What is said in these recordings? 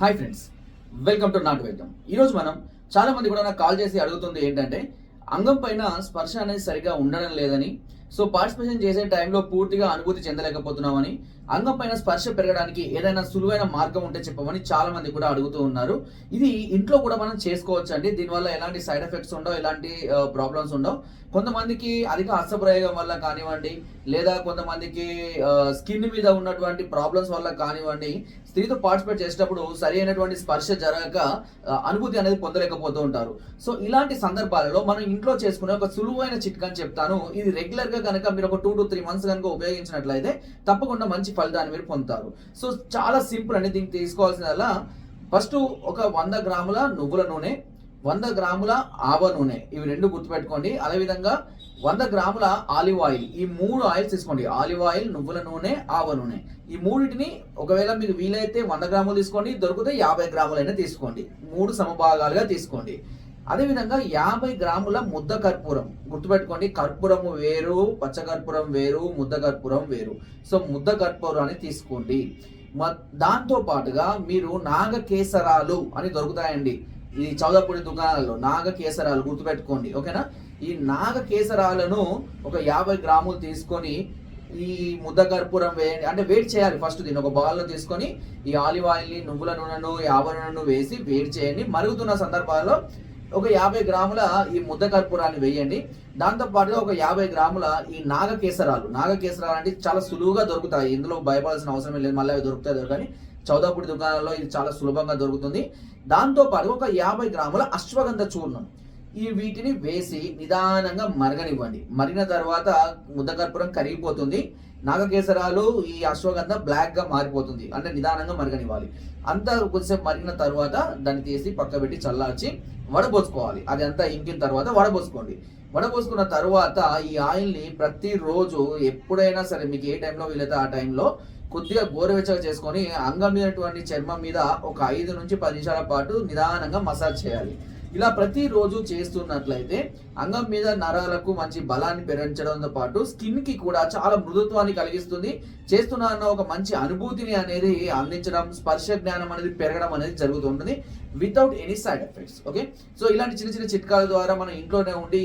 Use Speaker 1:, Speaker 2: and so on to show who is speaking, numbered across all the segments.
Speaker 1: Hi friends welcome to నాటు వైద్యం ఈరోజు మనం చాలా మంది కూడా నాకు కాల్ చేసి అడుగుతుంది ఏంటంటే అంగం పైన స్పర్శ అనేది సరిగా ఉండడం లేదని సో పార్టిసిపేషన్ చేసే టైంలో పూర్తిగా అనుభూతి చెందలేకపోతున్నామని అంగం పైన స్పర్శ పెరగడానికి ఏదైనా సులువైన మార్గం ఉంటే చెప్పమని చాలా మంది కూడా అడుగుతూ ఉన్నారు. ఇది ఇంట్లో కూడా మనం చేసుకోవచ్చు అండి దీనివల్ల ఎలాంటి సైడ్ ఎఫెక్ట్స్ ఉండవు ఎలాంటి ప్రాబ్లమ్స్ ఉండవు. కొంతమందికి అధిక హస్తప్రయోగం వల్ల కానివ్వండి లేదా కొంతమందికి స్కిన్ మీద ఉన్నటువంటి ప్రాబ్లమ్స్ వల్ల కానివ్వండి స్త్రీతో పార్టిసిపేట్ చేసేటప్పుడు సరి అయినటువంటి స్పర్శ జరగక అనుభూతి అనేది పొందలేకపోతూ ఉంటారు. సో ఇలాంటి సందర్భాలలో మనం ఇంట్లో చేసుకునే ఒక సులువైన చిట్కాని చెప్తాను. ఇది రెగ్యులర్గా కనుక మీరు ఒక టూ టు త్రీ మంత్స్ కనుక ఉపయోగించినట్లయితే తప్పకుండా మంచి ఫలితాన్ని మీరు పొందుతారు. సో చాలా సింపుల్ అండి దీనికి తీసుకోవాల్సిన ఫస్ట్ ఒక వంద గ్రాముల నువ్వుల నూనె వంద గ్రాముల ఆవ నూనె ఇవి రెండు గుర్తుపెట్టుకోండి. అదేవిధంగా వంద గ్రాముల ఆలివ్ ఆయిల్ ఈ మూడు ఆయిల్స్ తీసుకోండి. ఆలివ్ ఆయిల్ నువ్వుల నూనె ఆవ నూనె. ఈ మూడింటిని ఒకవేళ మీకు వీలైతే వంద గ్రాములు తీసుకోండి. దొరికితే యాభై గ్రాములైనా తీసుకోండి. మూడు సమభాగాలుగా తీసుకోండి. అదేవిధంగా యాభై గ్రాముల ముద్ద కర్పూరం. గుర్తుపెట్టుకోండి కర్పూరము వేరు పచ్చకర్పూరం వేరు ముద్ద కర్పూరం వేరు. సో ముద్ద కర్పూరాన్ని తీసుకోండి. మ- దాంతో పాటుగా మీరు నాగ కేసరాలు అని దొరుకుతాయండి. ఈ చౌదపూడి దుకాణాల్లో నాగ కేసరాలు గుర్తుపెట్టుకోండి ఓకేనా? ఈ నాగకేసరాలను ఒక యాభై గ్రాములు తీసుకొని ఈ ముద్ద కర్పూరం వేయండి. అంటే వేడి చేయాలి ఫస్ట్ దీన్ని. ఒక బౌల్లో తీసుకొని ఈ ఆలివ్ ఆయిల్ని నువ్వుల నూనెను యాభై నూనెను వేసి వేడి చేయండి. మరుగుతున్న సందర్భాల్లో ఒక యాభై గ్రాముల ఈ ముద్ద కర్పూరాన్ని వేయండి. దాంతో పాటుగా ఒక యాభై గ్రాముల ఈ నాగ కేసరాలు నాగ కేసరాలు అంటే చాలా సులువుగా దొరుకుతాయి. ఇందులో భయపడాల్సిన అవసరం లేదు. మళ్ళీ అవి దొరుకుతాయి కానీ చౌదాపూడి దుకాణాల్లో ఇది చాలా సులభంగా దొరుకుతుంది. దాంతో పాటు ఒక యాభై గ్రాముల అశ్వగంధ చూర్ణం. ఈ వీటిని వేసి నిదానంగా మరగనివ్వండి. మరిగిన తర్వాత ముద్దకర్పూరం కరిగిపోతుంది. నాగకేసరాలు ఈ అశ్వగంధ బ్లాక్గా మారిపోతుంది. అంటే నిదానంగా మరగనివ్వాలి. అంతా కొద్దిసేపు మరిగిన తర్వాత దాన్ని తీసి పక్క పెట్టి చల్లార్చి వడబోసుకోవాలి. అది అంతా ఇంకిన తర్వాత వడబోసుకోండి. వడబోసుకున్న తర్వాత ఈ ఆయిల్ని ప్రతిరోజు ఎప్పుడైనా సరే మీకు ఏ టైంలో వీలైతే ఆ టైంలో కొద్దిగా గోరువెచ్చగా చేసుకొని అంగం మీదటువంటి చర్మం మీద ఒక ఐదు నుంచి పది నిమిషాల పాటు నిదానంగా మసాజ్ చేయాలి. ఇలా ప్రతిరోజు చేస్తున్నట్లయితే అంగం మీద నరాలకు మంచి బలాన్ని పెరగించడంతో పాటు స్కిన్కి కూడా చాలా మృదుత్వాన్ని కలిగిస్తుంది. చేస్తున్న అన్న ఒక మంచి అనుభూతిని అనేది అందించడం స్పర్శ జ్ఞానం అనేది పెరగడం అనేది జరుగుతుంటుంది without any side effects okay so ఇలాంటి చిన్న చిన్న చిట్కాల ద్వారా మనం ఇంట్లోనే ఉండి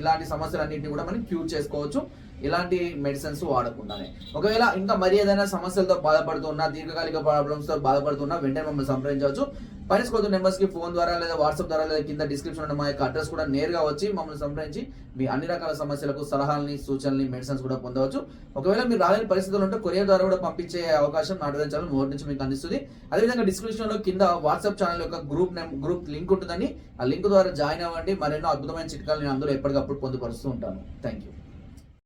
Speaker 1: ఇలాంటి సమస్యలన్నింటినీ కూడా మనం క్యూర్ చేసుకోవచ్చు. ఇలాంటి మెడిసిన్స్ వాడకుండానే. ఒకవేళ ఇంకా మరి ఏదైనా సమస్యలతో బాధపడుతున్నా దీర్ఘకాలిక ప్రాబ్లమ్స్తో బాధపడుతున్నా వెంటనే మమ్మల్ని సంప్రదించవచ్చు. పైన కొద్ది నెంబర్స్కి ఫోన్ ద్వారా లేదా వాట్సాప్ ద్వారా లేదా కింద డిస్క్రిప్షన్ ఉన్న మా యొక్క అడ్రస్ కూడా నేరుగా వచ్చి మమ్మల్ని సంప్రదించి మీ అన్ని రకాల సమస్యలకు సలహాలని సూచనలని మెడిసిన్స్ కూడా పొందవచ్చు. ఒకవేళ మీరు రాలేని పరిస్థితులు ఉంటే కొరియర్ ద్వారా కూడా పంపించే అవకాశం నాటుగా ఛానల్ మోర్ నుంచి మీకు అందిస్తుంది. అదేవిధంగా డిస్క్రిప్షన్లో కింద వాట్సాప్ ఛానల్ యొక్క గ్రూప్ గ్రూప్ లింక్ ఉంటుందని ఆ లింక్ ద్వారా జాయిన్ అవ్వండి. మరెన్నో అద్భుతమైన చిట్కాలు నేను అందులో ఎప్పటికప్పుడు పొందుపరుస్తూ ఉంటాను. Thank you